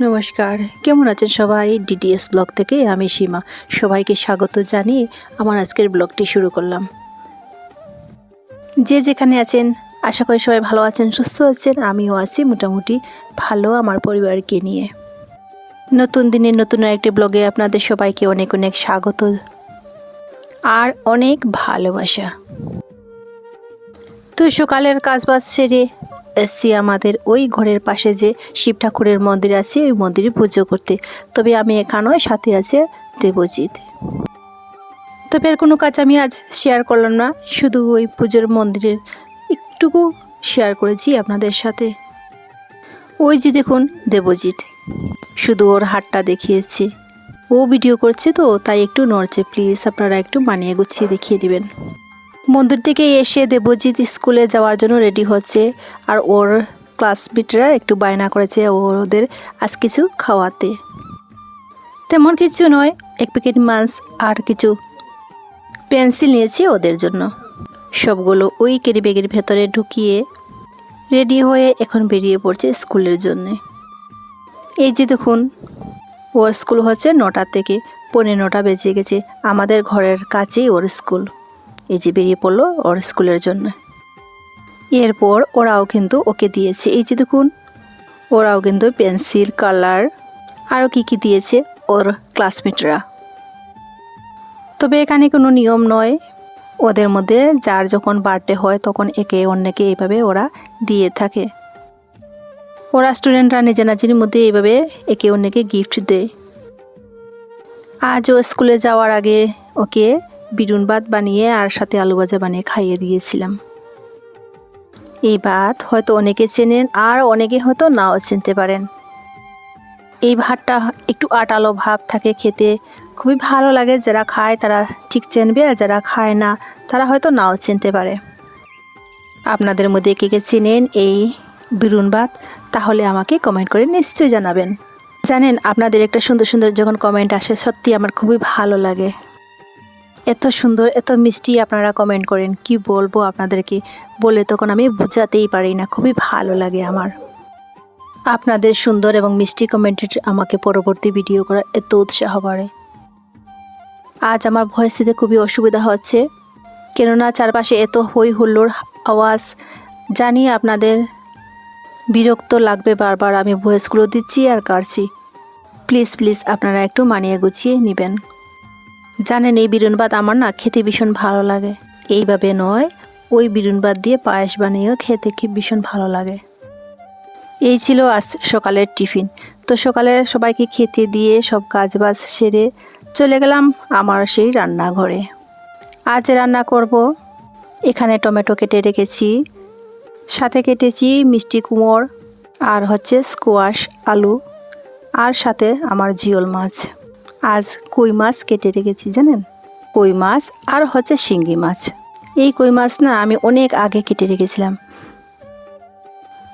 নমস্কার। কেমন আছেন সবাই? ডিডিএস ব্লগ থেকে আমি সীমা। সবাইকে স্বাগত জানিয়ে আমার আজকের ব্লগটি শুরু করলাম। যে যেখানে আছেন, আশা করি সবাই ভালো আছেন, সুস্থ আছেন, আমিও আছি মোটামুটি ভালো আমার পরিবারকে নিয়ে। নতুন দিনের নতুন একটি ব্লগে আপনাদের সবাইকে অনেক অনেক স্বাগত আর অনেক ভালোবাসা। তো সকালের কাজবাজ সেরে এসছি আমাদের ওই ঘরের পাশে যে শিব ঠাকুরের মন্দির আছে, ওই মন্দিরে পুজো করতে। তবে আমি এখানেও সাথে আছে দেবজিৎ। তবে আর কোনো কাজ আমি আজ শেয়ার করলাম না, শুধু ওই পুজোর মন্দিরের একটুকু শেয়ার করেছি আপনাদের সাথে। ওই যে দেখুন দেবজিৎ, শুধু ওর হাতটা দেখিয়েছি। ও ভিডিও করছে তো, তাই একটু নড়ছে প্লিজ আপনারা একটু মানিয়ে গুছিয়ে দেখিয়ে দিবেন। মন্দির থেকে এসে দেবজিৎ স্কুলে যাওয়ার জন্য রেডি হচ্ছে। আর ওর ক্লাসমেটরা একটু বায়না করেছে ওদের আজ কিছু খাওয়াতে। তেমন কিছু নয়, এক প্যাকেট মাছ আর কিছু পেন্সিল নিয়েছি ওদের জন্য। সবগুলো ওই কেরি ব্যাগের ভেতরে ঢুকিয়ে রেডি হয়ে এখন বেরিয়ে পড়ছে স্কুলের জন্যে। এই যে দেখুন, ওর স্কুল হচ্ছে নটা থেকে পৌনে নটা বেজে গেছে। আমাদের ঘরের কাছেই ওর স্কুল। এই যে বেরিয়ে পড়ল ওর স্কুলের জন্য। এরপর ওরাও কিন্তু ওকে দিয়েছে। এই যে দেখুন, ওরাও কিন্তু পেন্সিল, কালার আরও কি কি দিয়েছে ওর ক্লাসমেটরা। তবে এখানে কোনো নিয়ম নয়। ওদের মধ্যে যার যখন বার্থডে হয় তখন একে অন্যকে এইভাবে ওরা দিয়ে থাকে। ওরা স্টুডেন্টরা নিজে নাজির মধ্যে এইভাবে একে অন্যকে গিফট দেয়। আজও স্কুলে যাওয়ার আগে ওকে বিরুন ভাত বানিয়ে আর সাথে আলু ভাজা বানিয়ে খাইয়ে দিয়েছিলাম। এই ভাত হয়তো অনেকে চেনেন আর অনেকে হয়তো নাও চিনতে পারেন। এই ভাতটা একটু আটালো ভাব থাকে খেতে। খুবই ভালো লাগে যারা খায় তারা ঠিক চেনবে আর যারা খায় না তারা হয়তো নাও চিনতে পারে। আপনাদের মধ্যে কে কে চেনেন এই বিরুন ভাত, তাহলে আমাকে কমেন্ট করে নিশ্চয়ই জানাবেন। জানেন, আপনাদের একটা সুন্দর সুন্দর যখন কমেন্ট আসে, সত্যি আমার খুবই ভালো লাগে। এত সুন্দর, এত মিষ্টি আপনারা কমেন্ট করেন, কি বলব আপনাদেরকে? বলে তখন আমি বোঝাতেই পারি না, খুবই ভালো লাগে আমার। আপনাদের সুন্দর এবং মিষ্টি কমেন্টের আমাকে পরবর্তী ভিডিও করার এত উৎসাহ বাড়ে। আজ আমার ভয়েস দিতে খুবই অসুবিধা হচ্ছে, কেননা চারপাশে এত হই হুল্লোড় আওয়াজ। জানি আপনাদের বিরক্ত লাগবে বারবার, আমি ভয়েসগুলো দিচ্ছি আর কাটছি। প্লিজ প্লিজ আপনারা একটু মানিয়ে গুছিয়ে নেবেন। জানেন, এই বিরুন ভাত আমার না খেতে ভীষণ ভালো লাগে। এইভাবে নয়, ওই বিরুন ভাত দিয়ে পায়েস বানিয়েও খেতে কি ভীষণ ভালো লাগে। এই ছিল আজ সকালের টিফিন। তো সকালে সবাইকে খেতে দিয়ে সব কাজ বাজ সেরে চলে গেলাম আমার সেই রান্নাঘরে। আজ রান্না করব। এখানে টমেটো কেটে রেখেছি, সাথে কেটেছি মিষ্টি কুমড় আর হচ্ছে স্কোয়াশ আলু আর সাথে আমার জিওল মাছ। আজ কই মাছ কেটে রেখেছি জানেন? কই মাছ আর হচ্ছে শিঙ্গি মাছ। এই কই মাছ না আমি অনেক আগে কেটে রেখেছিলাম।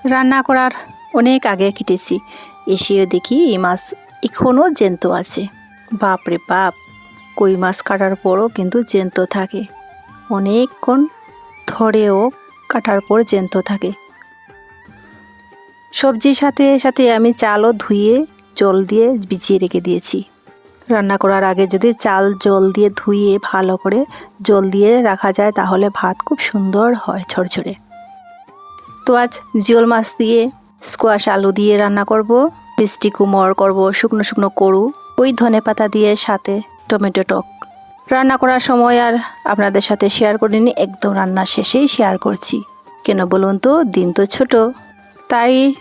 রান্না করার অনেক আগে কেটেছি। এসেও দেখি এই মাছ এখনও জ্যান্ত আছে। বাপরে বাপ, কই মাছ কাটার পরও কিন্তু জ্যান্ত থাকে। অনেকক্ষণ ধরেও কাটার পর জ্যান্ত থাকে। সবজির সাথে সাথে আমি চালও ধুয়ে, জল দিয়ে ভিজিয়ে রেখে দিয়েছি। রান্না করার আগে যদি চাল জল দিয়ে ধুয়ে ভালো করে জল দিয়ে রাখা যায়, তাহলে ভাত খুব সুন্দর হয় ঝরঝরে। তো আজ জিওল মাছ দিয়ে স্কোয়াশ আলু দিয়ে রান্না করব, মিষ্টি কুমড় করব, শুকনো শুকনো করু ওই ধনে পাতা দিয়ে সাথে টমেটো টক। রান্না করার সময় আর আপনাদের সাথে শেয়ার করে করিনি, একদম রান্না শেষেই শেয়ার করছি। কেন বলুন তো, দিন তো ছোট। তাই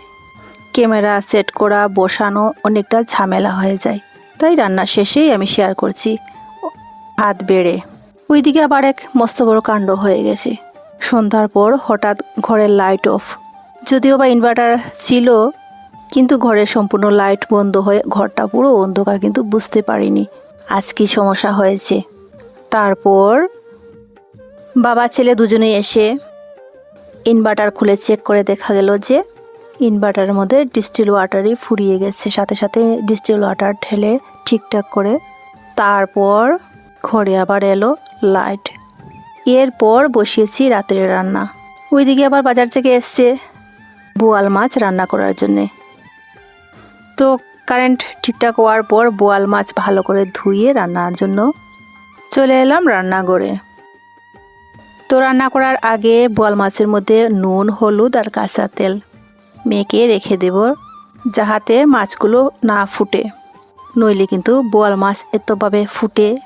ক্যামেরা সেট করা, বসানো অনেকটা ঝামেলা হয়ে যায়। তাই রান্না শেষেই আমি শেয়ার করছি। হাত বেড়ে। ওইদিকে আবার এক মস্ত বড় কাণ্ড হয়ে গেছে। সন্ধ্যার পর হঠাৎ ঘরের লাইট অফ যদিও বা ইনভার্টার ছিল, কিন্তু ঘরের সম্পূর্ণ লাইট বন্ধ হয়ে ঘরটা পুরো অন্ধকার কিন্তু বুঝতে পারিনি। আজ কি সমস্যা হয়েছে? তারপর বাবা, ছেলে দুজনেই এসে ইনভার্টার খুলে চেক করে দেখা গেল যে ইনভার্টারের মধ্যে ডিস্টিল ওয়াটারই ফুরিয়ে গেছে। সাথে সাথে ডিস্টিল ওয়াটার ঢেলে ঠিকঠাক করে তারপর ঘরে আবার এলো লাইট। এরপর বসিয়েছি রাতের রান্না। ওইদিকে আবার বাজার থেকে এসছে বোয়াল মাছ রান্না করার জন্যে। তো কারেন্ট ঠিকঠাক হওয়ার পর বোয়াল মাছ ভালো করে ধুয়ে রান্নার জন্য চলে এলাম রান্নাঘরে। তো রান্না করার আগে বোয়াল মাছের মধ্যে নুন, হলুদ আর কাঁচা তেল। মেখে রেখে দেব, যাহাতে মাছগুলো না ফুটে। নইলে কিন্তু বোয়াল মাছ এতভাবে ফুটে।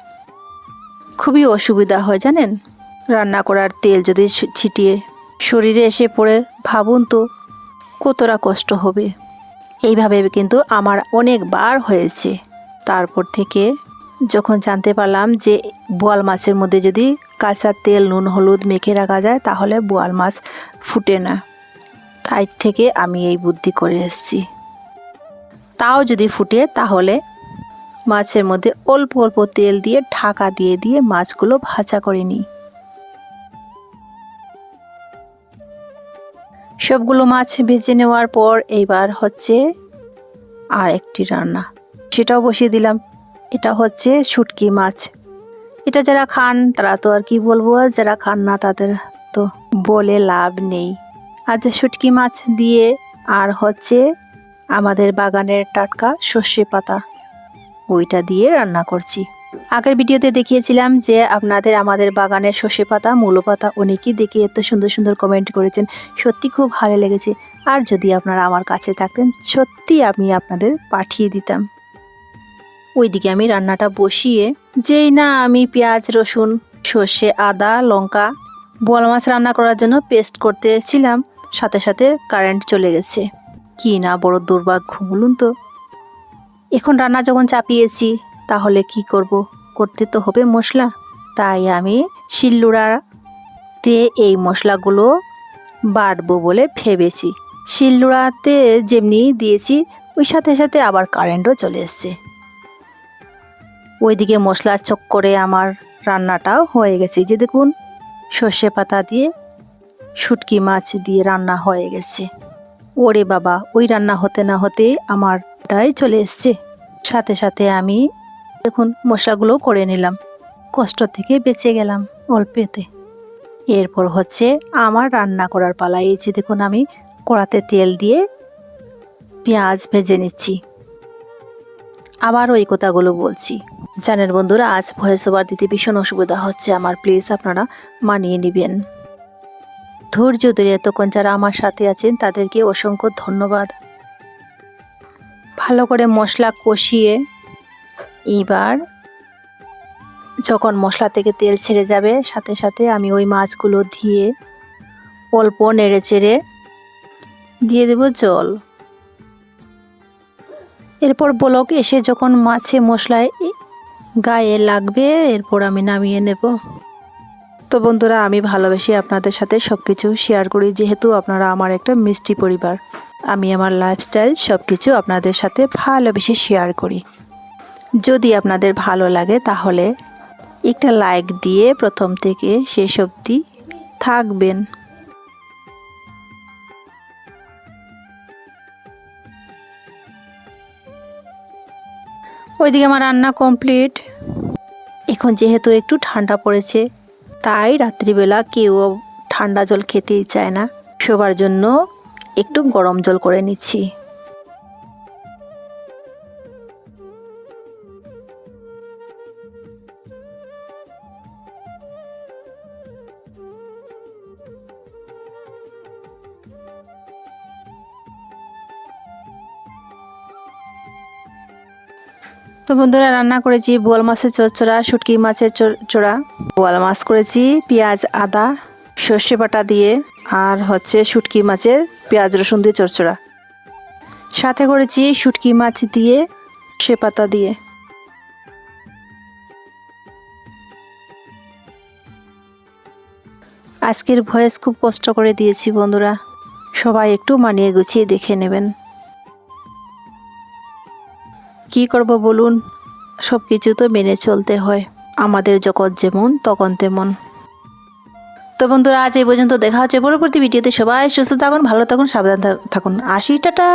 খুবই অসুবিধা হয়, জানেন? রান্না করার তেল যদি ছিটিয়ে শরীরে এসে পড়ে, ভাবুন তো কতটা কষ্ট হবে। এইভাবে কিন্তু আমার অনেকবার হয়েছে। তারপর থেকে যখন জানতে পারলাম যে বোয়াল মাছের মধ্যে যদি কাঁচা তেল, নুন, হলুদ মেখে রাখা যায়, তাহলে বোয়াল মাছ ফুটে না। তাই থেকে আমি এই বুদ্ধি করে এসেছি। তাও যদি ফুটে, তাহলে মাছের মধ্যে অল্প অল্প তেল দিয়ে ঢাকা দিয়ে দিয়ে মাছগুলো ভাজা করে নিই। সবগুলো মাছ ভেজে নেওয়ার পর এইবার হচ্ছে আর একটি রান্না। সেটাও বসিয়ে দিলাম। এটা হচ্ছে শুটকি মাছ। এটা যারা খান, তারা তো আর কি বলব, যারা খান না তাদের তো বলে লাভ নেই। আজ শুটকি মাছ দিয়ে আর হচ্ছে আমাদের বাগানের টাটকা সর্ষে পাতা। ওইটা দিয়ে রান্না করছি। আগের ভিডিওতে দেখিয়েছিলাম যে আপনাদের আমাদের বাগানের সর্ষে পাতা, মূলো পাতা অনেকেই দেখে এত সুন্দর সুন্দর কমেন্ট করেছেন। সত্যি খুব ভালো লেগেছে। আর যদি আপনারা আমার কাছে থাকতেন, সত্যি আমি আপনাদের পাঠিয়ে দিতাম। ওইদিকে আমি রান্নাটা বসিয়ে, যেই না আমি পেঁয়াজ, রসুন, সর্ষে, আদা, লঙ্কা, বোয়াল মাছ রান্না করার জন্য পেস্ট করতেছিলাম। সাথে সাথে কারেন্ট চলে গেছে। কি না বড় দুর্ভাগ্য, বলুন তো। এখন রান্না যখন চাপিয়েছি, তাহলে কি করব? করতে তো হবে মশলা। তাই আমি শিলনোড়াতে এই মশলাগুলো বাটবো বলে ভেবেছি। শিলনোড়াতে যেমনি দিয়েছি, ওই সাথে সাথে আবার কারেন্টও চলে এসছে। ওইদিকে মশলা চক্করে আমার রান্নাটাও হয়ে গেছে। যে দেখুন, সর্ষে পাতা দিয়ে শুটকি মাছ দিয়ে রান্না হয়ে গেছে। ওরে বাবা, ওই রান্না হতে না হতে আমারটাই চলে এসছে। সাথে সাথে আমি দেখুন মশলাগুলো করে নিলাম। কষ্ট থেকে বেঁচে গেলাম অল্পেতে। এরপর হচ্ছে আমার রান্না করার পালা। এই যে দেখুন আমি কড়াতে তেল দিয়ে পেঁয়াজ ভেজে নিচ্ছি। আবার ওই কথাগুলো বলছি। জানেন বন্ধুরা, আজ ভয়েস ওভার দিতে ভীষণ অসুবিধা হচ্ছে আমার। প্লিজ আপনারা মানিয়ে নেবেন। ধৈর্য ধরে এতক্ষণ যারা আমার সাথে আছেন তাদেরকে অসংখ্য ধন্যবাদ। ভালো করে মশলা কষিয়ে এইবার যখন মশলা থেকে তেল ছেড়ে যাবে, সাথে সাথে আমি ওই মাছগুলো দিয়ে অল্প নেড়ে চেড়ে দিয়ে দেব জল। এরপর বলক এসে যখন মাছে মশলায় গায়ে লাগবে, এরপর আমি নামিয়ে নেব। তো বন্ধুরা, আমি ভালোবেসে আপনাদের সাথে সব কিছু শেয়ার করি, যেহেতু আপনারা আমার একটা মিষ্টি পরিবার। আমি আমার লাইফস্টাইল সব কিছু আপনাদের সাথে ভালোবেসে শেয়ার করি। যদি আপনাদের ভালো লাগে, তাহলে একটা লাইক দিয়ে প্রথম থেকে শেষ অবধি থাকবেন। ওইদিকে আমার রান্না কমপ্লিট এখন যেহেতু একটু ঠান্ডা পড়েছে তাই রাত্রিবেলা কেউ ঠান্ডা জল খেতেই চায় না। শোবার জন্য একটু গরম জল করে নিচ্ছি। তো বন্ধুরা, রান্না করেছি বোয়াল মাছের চচ্চড়া, শুটকি মাছের চড়া। বোয়াল মাছ করেছি, পেঁয়াজ, আদা, সর্ষে বাটা দিয়ে, আর হচ্ছে শুটকি মাছের পেঁয়াজ, রসুন দিয়ে চচ্চড়া। সাথে করেছি শুটকি মাছ দিয়ে সে পাতা দিয়ে। আজকের ভয়েস খুব কষ্ট করে দিয়েছি বন্ধুরা। সবাই একটু মানিয়ে গুছিয়ে দেখে নেবেন। কি করব বলুন? সব কিছু তো মেনে চলতে হয়। আমাদের জগৎ যেমন, তখন তেমন। তো বন্ধুরা, আজ এই পর্যন্ত দেখা হচ্ছে পরবর্তী ভিডিওতে। সবাই সুস্থ থাকুন, ভালো থাকুন, সাবধান থাকুন। আসি, টাটা!